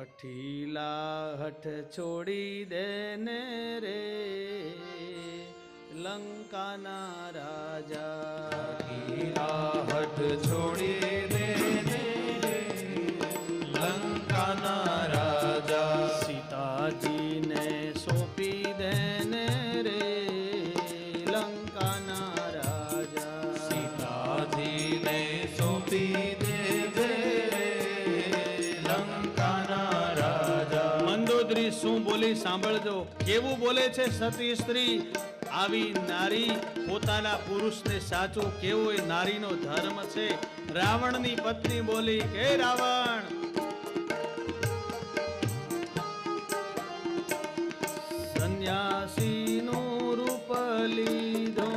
અઠીલા હઠ છોડી દેને રે લંકાના રાજા. હઠ છોડી દે લંકાના રાજા. સીતાજીને સોંપી દેને રે લંકાના રાજા. સીતાજીને સોંપી દીકરી શું બોલી સાંભળજો. કેવું બોલે છે સતી સ્ત્રી? આવી નારી પોતાના પુરુષને સાચું કેવો એ નારીનો ધર્મ છે. રાવણની પત્ની બોલી કે રાવણ! સંન્યાસીનું રૂપ લીધો.